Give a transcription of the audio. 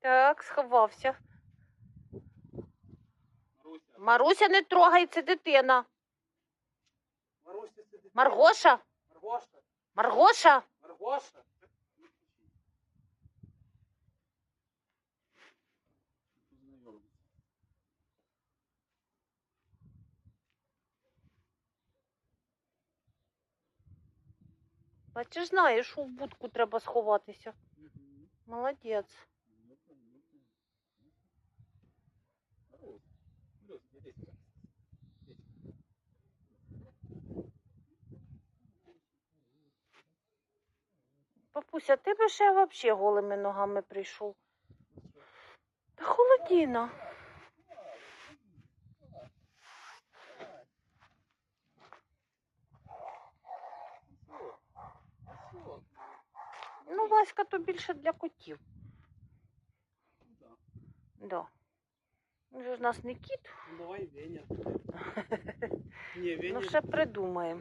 Так, сховався. Маруся. Маруся не трогай, це дитина. Маруся, це дитина. Маргоша? Маргоша. Маргоша? Маргоша. Бачиш, знаєш, що в будку треба сховатися. Молодець. Папуся, ти би ще взагалі голими ногами прийшов. Та холодіна. Ну, Васька, то більше для котів. Да. Він же ж у нас не кіт, Ну, давай Веня. Не, Веня. ну ще придумаємо.